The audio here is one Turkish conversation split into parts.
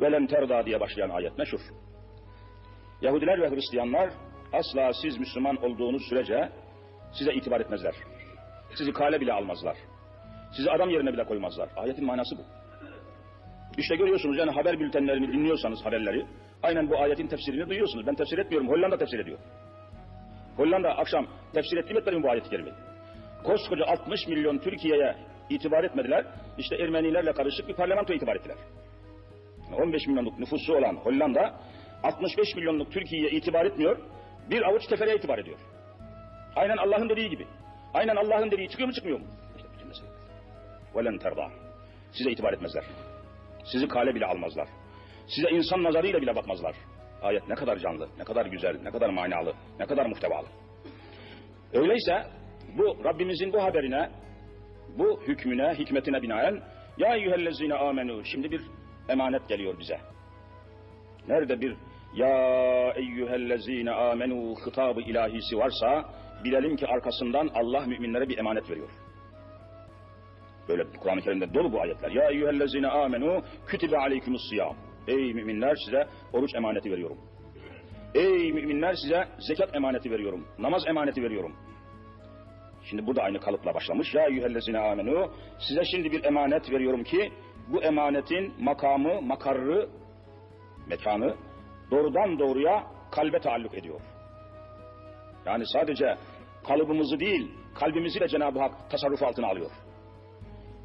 Velen terda diye başlayan ayet meşhur. Yahudiler ve Hristiyanlar asla siz Müslüman olduğunuz sürece size itibar etmezler. Sizi kale bile almazlar. Sizi adam yerine bile koymazlar. Ayetin manası bu. İşte görüyorsunuz yani haber bültenlerini dinliyorsanız haberleri aynen bu ayetin tefsirini duyuyorsunuz. Ben tefsir etmiyorum. Hollanda tefsir ediyor. Hollanda akşam tefsir ettim etmedim bu ayeti kerimeyi. Koskoca 60 milyon Türkiye'ye itibar etmediler. İşte Ermenilerle karışık bir parlamento itibar ettiler. 15 milyonluk nüfusu olan Hollanda 65 milyonluk Türkiye'ye itibar etmiyor. Bir avuç tefereye itibar ediyor. Aynen Allah'ın dediği gibi. Aynen Allah'ın dediği çıkıyor mu çıkmıyor mu? İşte. Velen terda. Size itibar etmezler. Sizi kale bile almazlar. Size insan nazarıyla bile bakmazlar. Ayet ne kadar canlı, ne kadar güzel, ne kadar manalı, ne kadar muhtevalı. Öyleyse bu Rabbimizin bu haberine, bu hükmüne, hikmetine binaen ya eyyühellezine amenu şimdi bir emanet geliyor bize. Nerede bir ya eyyühellezine amenu hitabı ilahisi varsa bilelim ki arkasından Allah müminlere bir emanet veriyor. Böyle Kur'an-ı Kerim'de dolu bu ayetler. Ya eyyühellezine amenu kütibe aleykumus siyam. Ey müminler size oruç emaneti veriyorum. Ey müminler size zekat emaneti veriyorum. Namaz emaneti veriyorum. Şimdi burada aynı kalıpla başlamış. Ya eyyühellezine amenu size şimdi bir emanet veriyorum ki bu emanetin makamı, makarrı, mekanı doğrudan doğruya kalbe taalluk ediyor. Yani sadece kalıbımızı değil, kalbimizi de Cenab-ı Hak tasarruf altına alıyor.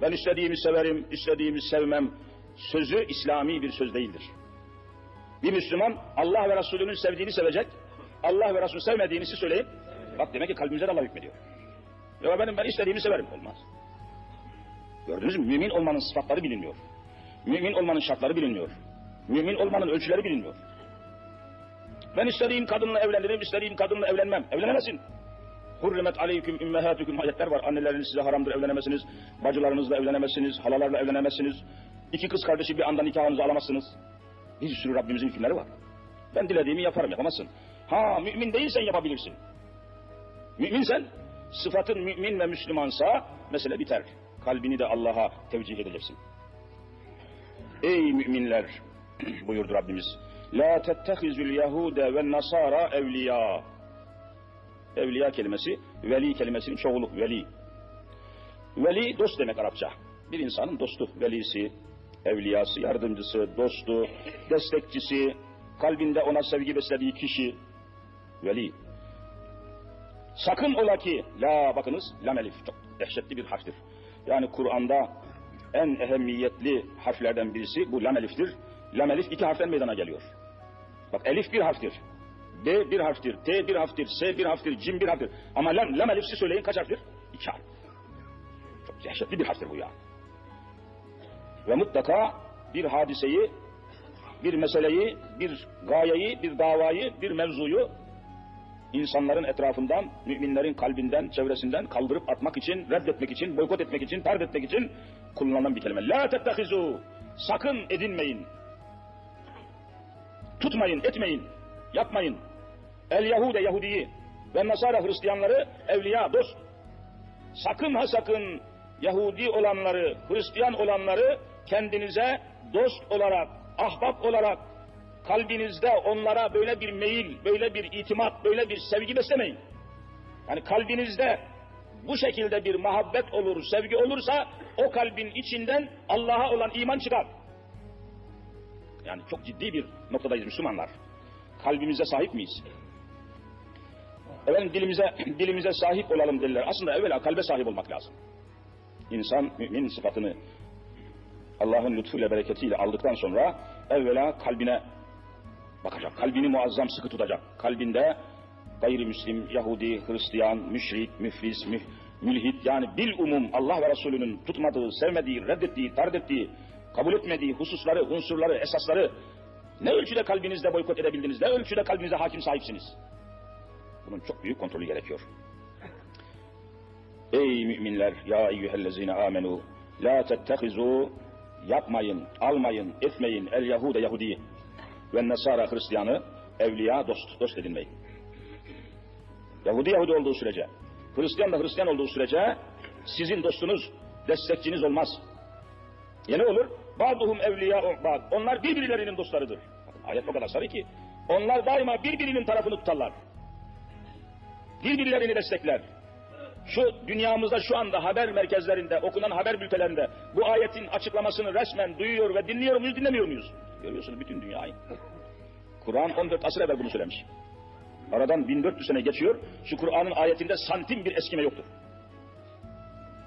Ben istediğimi severim, istediğimi sevmem sözü İslami bir söz değildir. Bir Müslüman Allah ve Resulünün sevdiğini sevecek, Allah ve Resulü sevmediğini söyleyip, bak demek ki kalbimize de Allah hükmediyor. Ya benim ben istediğimi severim. Olmaz. Gördünüz mü? Mümin olmanın sıfatları bilinmiyor. Mümin olmanın şartları bilinmiyor. Mümin olmanın ölçüleri bilinmiyor. Ben istediğim kadınla evlenirim, istediğim kadınla evlenmem. Evlenemezsin. Hurrimet aleyküm ümmehatukum ayetler var. Anneleriniz size haramdır evlenemezsiniz. Bacılarınızla evlenemezsiniz. Halalarla evlenemezsiniz. İki kız kardeşi bir anda nikahınızı alamazsınız. Bir sürü Rabbimizin hükümleri var. Ben dilediğimi yaparım yapamazsın. Ha mümin değilsen yapabilirsin. Müminsen sıfatın mümin ve Müslümansa mesele biter. Kalbini de Allah'a tevcih edeceksin. Ey müminler buyurdu Rabbimiz. La tettehizül yehude ve nasara evliya. Evliya kelimesi veli kelimesinin çoğulu veli. Veli dost demek Arapça. Bir insanın dostu, velisi, evliyası, yardımcısı, dostu, destekçisi, kalbinde ona sevgi beslediği kişi, veli. Sakın ola ki, la bakınız, lam elif, çok dehşetli bir harftir. Yani Kur'an'da en ehemmiyetli harflerden birisi bu lam eliftir. Lam elif iki harften meydana geliyor. Bak elif bir harftir. B bir harftir, T bir harftir, S bir harftir, Cim bir harftir. Ama lam, lam elifsi söyleyin kaç harftir? İki harf. Çok dehşetli bir harftir bu ya. Ve mutlaka bir hadiseyi, bir meseleyi, bir gayeyi, bir davayı, bir mevzuyu insanların etrafından, müminlerin kalbinden, çevresinden kaldırıp atmak için, reddetmek için, boykot etmek için, tard etmek için kullanılan bir kelime. La tettehizu. Sakın edinmeyin. Tutmayın, etmeyin, yapmayın. El Yahude Yahudiyi ve Nasara Hristiyanları evliya, dost. Sakın ha sakın Yahudi olanları, Hristiyan olanları kendinize dost olarak, ahbap olarak kalbinizde onlara böyle bir meyil, böyle bir itimat, böyle bir sevgi beslemeyin. Yani kalbinizde bu şekilde bir muhabbet olur, sevgi olursa o kalbin içinden Allah'a olan iman çıkar. Yani çok ciddi bir noktadayız Müslümanlar. Kalbimize sahip miyiz? Efendim dilimize, dilimize sahip olalım dediler. Aslında evvela kalbe sahip olmak lazım. İnsan mümin sıfatını Allah'ın lütfuyla bereketiyle aldıktan sonra evvela kalbine bakacak. Kalbini muazzam sıkı tutacak. Kalbinde gayrimüslim, Yahudi, Hristiyan, müşrik, müflis, müh, mülhit yani bil umum Allah ve Resulünün tutmadığı, sevmediği, reddettiği, tard ettiği, kabul etmediği hususları, unsurları, esasları ne ölçüde kalbinizde boykot edebildiniz, ne ölçüde kalbinize hakim sahipsiniz. Bunun çok büyük kontrolü gerekiyor. Ey müminler, ya eyyühellezine amenu, la tettehizu, yapmayın, almayın, etmeyin el Yahude Yahudi ve Nasara Hristiyanı evliya dost, dost edinmeyin. Yahudi Yahudi olduğu sürece, Hristiyan da Hristiyan olduğu sürece sizin dostunuz, destekçiniz olmaz. Ya ne olur? Ba'duhum evliya'u ba'd. Onlar birbirlerinin dostlarıdır. Ayet o kadar sarı ki. Onlar daima birbirinin tarafını tutarlar. Birbirlerini destekler. Şu dünyamızda şu anda haber merkezlerinde, okunan haber bültenlerinde bu ayetin açıklamasını resmen duyuyor ve dinliyor muyuz, dinlemiyor muyuz? Görüyorsunuz bütün dünyayı. Kur'an 14 asır evvel bunu söylemiş. Aradan 1400 sene geçiyor, şu Kur'an'ın ayetinde santim bir eskime yoktur.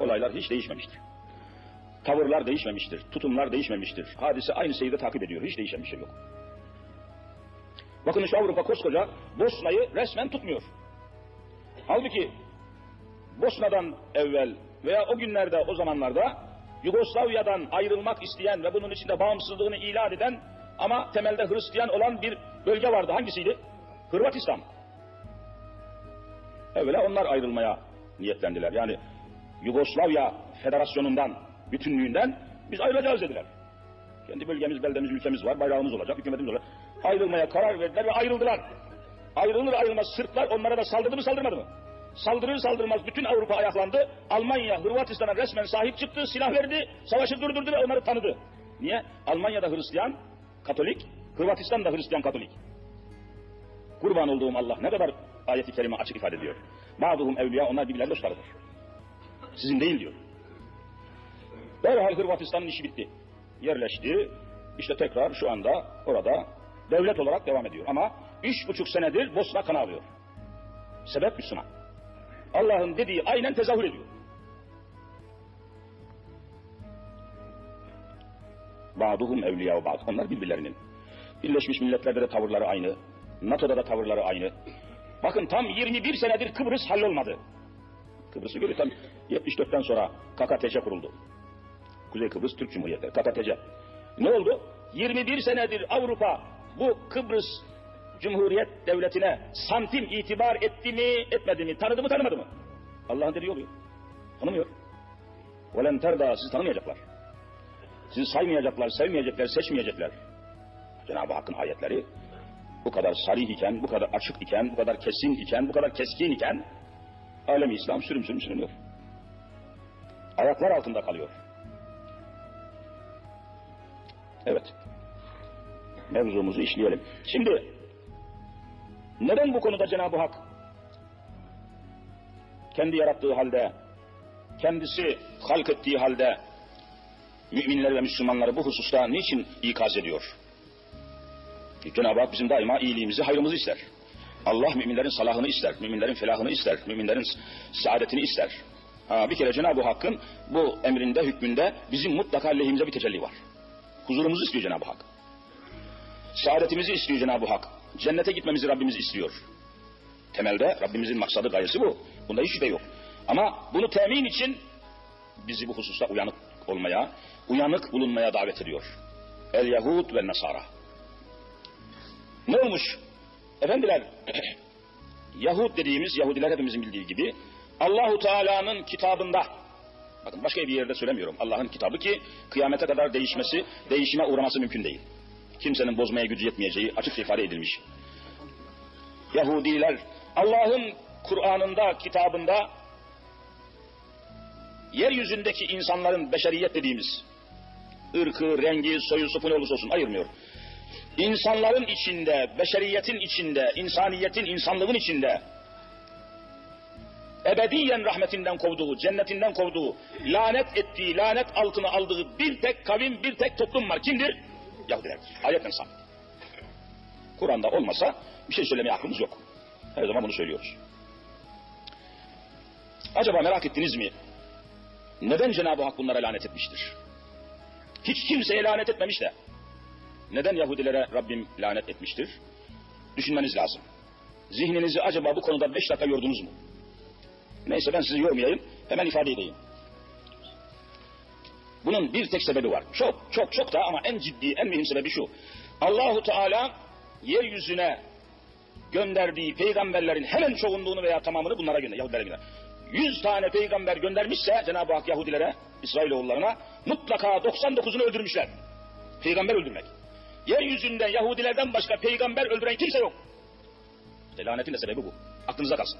Olaylar hiç değişmemiştir. Tavırlar değişmemiştir, tutumlar değişmemiştir. Hadise aynı seyirde takip ediyor, hiç değişen bir şey yok. Bakın şu Avrupa koskoca Bosna'yı resmen tutmuyor. Halbuki Bosna'dan evvel veya o günlerde, o zamanlarda Yugoslavya'dan ayrılmak isteyen ve bunun içinde bağımsızlığını ilan eden ama temelde Hristiyan olan bir bölge vardı. Hangisiydi? Hırvatistan. Evvela onlar ayrılmaya niyetlendiler. Yani Yugoslavya Federasyonu'ndan, bütünlüğünden biz ayrılacağız dediler. Kendi bölgemiz, beldemiz, ülkemiz var, bayrağımız olacak, hükümetimiz olacak. Ayrılmaya karar verdiler ve ayrıldılar. Ayrılır ayrılmaz Sırplar onlara da saldırdı mı saldırmadı mı? Saldırır saldırmaz bütün Avrupa ayaklandı. Almanya Hırvatistan'a resmen sahip çıktı, silah verdi, savaşı durdurdu ve onları tanıdı. Niye? Almanya'da Hristiyan, Katolik, Hırvatistan'da Hristiyan, Katolik. Kurban olduğum Allah ne kadar ayeti kerime açık ifade ediyor. Mağduhum evliya onlar birbirlerinin dostlarıdır. Sizin değil diyor. Derhal Hırvatistan'ın işi bitti. Yerleşti. İşte tekrar şu anda orada devlet olarak devam ediyor. Ama üç buçuk senedir Bosna kan alıyor. Sebep Müslüman. Allah'ın dediği aynen tezahür ediyor. Ba'duhum evliya ba'd. Onlar birbirlerinin. Birleşmiş Milletler'de de tavırları aynı. NATO'da da tavırları aynı. Bakın tam 21 senedir Kıbrıs hallolmadı. Kıbrıs'ı görüyor tam 74'ten sonra KKTC kuruldu. Kuzey Kıbrıs Türk Cumhuriyetleri KKTC. Ne oldu? 21 senedir Avrupa bu Kıbrıs Cumhuriyet devletine santim itibar etti mi, etmedi mi, tanıdı mı, tanımadı mı? Allah'ın dediği oluyor. Tanımıyor. Velen terda sizi tanımayacaklar. Sizi saymayacaklar, sevmeyecekler, seçmeyecekler. Cenab-ı Hakk'ın ayetleri bu kadar sarih iken, bu kadar açık iken, bu kadar kesin iken, bu kadar keskin iken alem İslam sürüm sürüm sürünüyor. Ayaklar altında kalıyor. Evet. Mevzumuzu işleyelim. Şimdi neden bu konuda Cenab-ı Hak kendi yarattığı halde, kendisi halk ettiği halde müminler ve Müslümanları bu hususta niçin ikaz ediyor? Cenab-ı Hak bizim daima iyiliğimizi, hayrımızı ister. Allah müminlerin salahını ister, müminlerin felahını ister, müminlerin saadetini ister. Ha, bir kere Cenab-ı Hakk'ın bu emrinde, hükmünde bizim mutlaka lehimize bir tecelli var. Huzurumuzu istiyor Cenab-ı Hak. Saadetimizi istiyor Cenab-ı Hak. Cennete gitmemizi Rabbimiz istiyor. Temelde Rabbimizin maksadı gayesi bu. Bunda hiç şüphe yok. Ama bunu temin için bizi bu hususta uyanık olmaya, uyanık bulunmaya davet ediyor. El Yahud ve Nasara. Ne olmuş? Efendiler, Yahud dediğimiz, Yahudiler hepimizin bildiği gibi, Allahu Teala'nın kitabında, bakın başka bir yerde söylemiyorum, Allah'ın kitabı ki kıyamete kadar değişmesi, değişime uğraması mümkün değil. Kimsenin bozmaya gücü yetmeyeceği açık ifade edilmiş. Yahudiler, Allah'ın Kur'an'ında, kitabında, yeryüzündeki insanların beşeriyet dediğimiz, ırkı, rengi, soyu, sopu ne olursa olsun ayırmıyor. İnsanların içinde, beşeriyetin içinde, insaniyetin, insanlığın içinde ebediyen rahmetinden kovduğu, cennetinden kovduğu, lanet ettiği, lanet altına aldığı bir tek kavim, bir tek toplum var. Kimdir? Yahudilerdir. Ayetten sabit. Kur'an'da olmasa bir şey söylemeye aklımız yok. Her zaman bunu söylüyoruz. Acaba merak ettiniz mi? Neden Cenab-ı Hak bunlara lanet etmiştir? Hiç kimseye lanet etmemiş de. Neden Yahudilere Rabbim lanet etmiştir? Düşünmeniz lazım. Zihninizi acaba bu konuda beş dakika yordunuz mu? Neyse ben sizi yormayayım, hemen ifade edeyim. Bunun bir tek sebebi var. Çok çok çok da ama en ciddi, en mühim sebebi şu. Allahu Teala yeryüzüne gönderdiği peygamberlerin hemen çoğunluğunu veya tamamını bunlara gönder, Yahudilere gönder. Tane peygamber göndermişse Cenab-ı Hak Yahudilere, İsrailoğullarına mutlaka 99'unu öldürmüşler. Peygamber öldürmek. Yeryüzünde Yahudilerden başka peygamber öldüren kimse yok. İşte lanetin de sebebi bu. Aklınıza kalsın.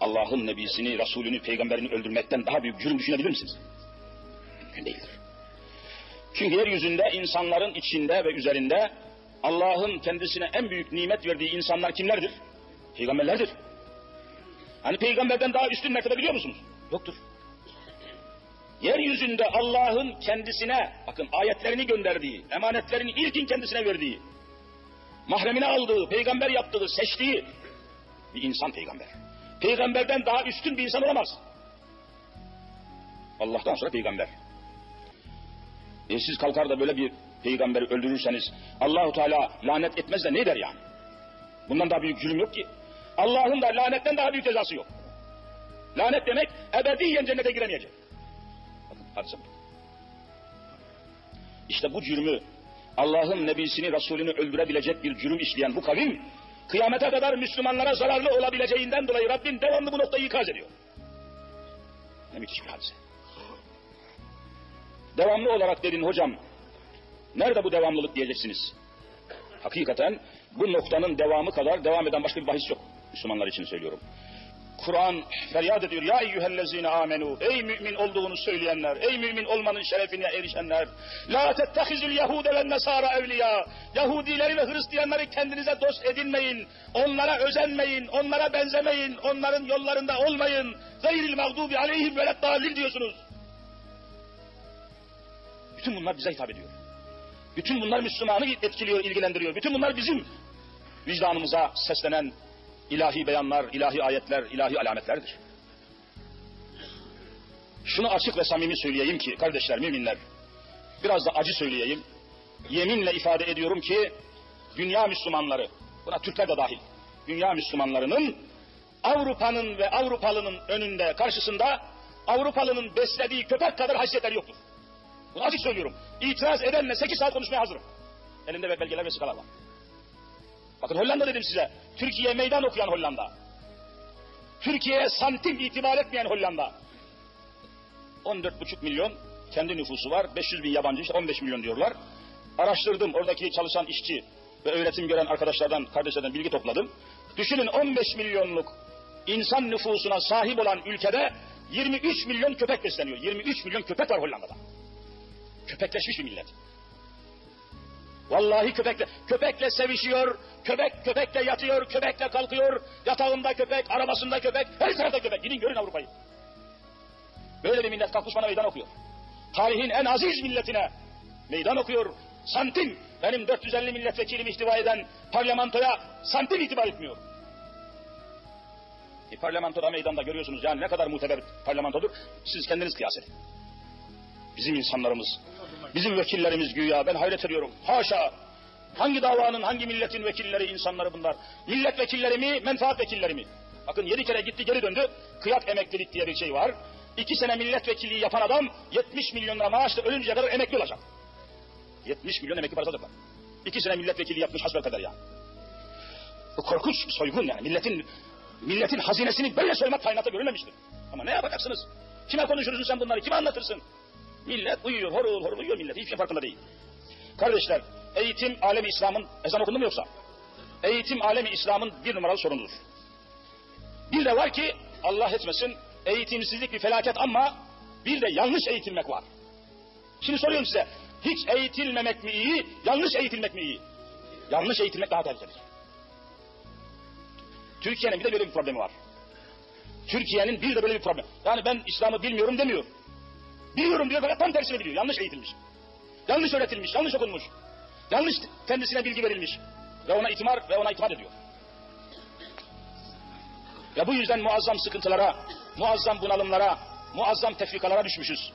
Allah'ın nebisini, Resulünü, peygamberini öldürmekten daha büyük cürüm düşünebilir misiniz? Mümkün değildir. Çünkü yeryüzünde insanların içinde ve üzerinde Allah'ın kendisine en büyük nimet verdiği insanlar kimlerdir? Peygamberlerdir. Hani peygamberden daha üstün mertebe biliyor musunuz? Yoktur. Yeryüzünde Allah'ın kendisine, bakın ayetlerini gönderdiği, emanetlerini ilkin kendisine verdiği, mahremine aldığı, peygamber yaptığı, seçtiği bir insan peygamber. Peygamberden daha üstün bir insan olamaz. Allah'tan sonra peygamber. E siz kalkar da böyle bir peygamberi öldürürseniz Allahu Teala lanet etmez de ne der yani? Bundan daha büyük zulüm yok ki. Allah'ın da lanetten daha büyük cezası yok. Lanet demek ebediyen cennete giremeyecek. Bakın bu. İşte bu cürmü Allah'ın nebisini, Resulünü öldürebilecek bir cürüm işleyen bu kavim kıyamete kadar Müslümanlara zararlı olabileceğinden dolayı Rabbim devamlı bu noktayı ikaz ediyor. Ne müthiş bir hadise. Devamlı olarak dedin hocam. Nerede bu devamlılık diyeceksiniz. Hakikaten bu noktanın devamı kadar devam eden başka bir bahis yok. Müslümanlar için söylüyorum. Kur'an feryat ediyor. Ya eyyühellezine amenu. Ey mümin olduğunu söyleyenler. Ey mümin olmanın şerefine erişenler. La tettehizül yehude ve nesara evliya. Yahudileri ve Hristiyanları kendinize dost edinmeyin. Onlara özenmeyin. Onlara benzemeyin. Onların yollarında olmayın. Gayril mağdubi aleyhim ve dalil diyorsunuz. Bütün bunlar bize hitap ediyor. Bütün bunlar Müslümanı etkiliyor, ilgilendiriyor. Bütün bunlar bizim vicdanımıza seslenen ilahi beyanlar, ilahi ayetler, ilahi alametlerdir. Şunu açık ve samimi söyleyeyim ki kardeşler, müminler, biraz da acı söyleyeyim. Yeminle ifade ediyorum ki dünya Müslümanları, buna Türkler de dahil, dünya Müslümanlarının Avrupa'nın ve Avrupalının önünde, karşısında Avrupalının beslediği köpek kadar haysiyetleri yoktur. Bunu açık söylüyorum. İtiraz edenle 8 saat konuşmaya hazırım. Elimde belgeler ve sıkalar var. Bakın Hollanda dedim size. Türkiye meydan okuyan Hollanda. Türkiye'ye santim itibar etmeyen Hollanda. 14,5 milyon kendi nüfusu var. 500 bin yabancı işte 15 milyon diyorlar. Araştırdım oradaki çalışan işçi ve öğretim gören arkadaşlardan, kardeşlerden bilgi topladım. Düşünün 15 milyonluk insan nüfusuna sahip olan ülkede 23 milyon köpek besleniyor. 23 milyon köpek var Hollanda'da. Köpekleşmiş bir millet. Vallahi köpekle, köpekle sevişiyor, köpek köpekle yatıyor, köpekle kalkıyor, yatağında köpek, arabasında köpek, her tarafta köpek. Gidin görün Avrupa'yı. Böyle bir millet kalkmış bana meydan okuyor. Tarihin en aziz milletine meydan okuyor. Santim, benim 450 milletvekilimi ihtiva eden parlamentoya santim itibar etmiyor. E, parlamentoda meydanda görüyorsunuz yani ne kadar muteber parlamentodur. Siz kendiniz kıyas edin. Bizim insanlarımız, bizim vekillerimiz güya ben hayret ediyorum. Haşa! Hangi davanın, hangi milletin vekilleri, insanları bunlar? Milletvekilleri mi, menfaat vekilleri mi? Bakın yedi kere gitti geri döndü. Kıyak emeklilik diye bir şey var. İki sene milletvekilliği yapan adam 70 milyon lira maaşla ölünceye kadar emekli olacak. 70 milyon emekli parası alacaklar. İki sene milletvekili yapmış hasbel kadar ya. Bu korkunç soygun yani. Milletin milletin hazinesini böyle soymak kainata görülmemiştir. Ama ne yapacaksınız? Kime konuşursun sen bunları? Kime anlatırsın? Millet uyuyor, horul horul uyuyor millet. Hiçbir şey farkında değil. Kardeşler, eğitim alemi İslam'ın, ezan okundu mu yoksa? Eğitim alemi İslam'ın bir numaralı sorunudur. Bir de var ki, Allah etmesin, eğitimsizlik bir felaket ama bir de yanlış eğitilmek var. Şimdi soruyorum size, hiç eğitilmemek mi iyi, yanlış eğitilmek mi iyi? Yanlış eğitilmek daha tehlikelidir. Türkiye'nin bir de böyle bir problemi var. Türkiye'nin bir de böyle bir problem. Yani ben İslam'ı bilmiyorum demiyor. Biliyorum diyor fakat tam tersini biliyor. Yanlış eğitilmiş. Yanlış öğretilmiş, yanlış okunmuş. Yanlış kendisine bilgi verilmiş. Ve ona itimar ve ona itimat ediyor. Ve bu yüzden muazzam sıkıntılara, muazzam bunalımlara, muazzam tefrikalara düşmüşüz.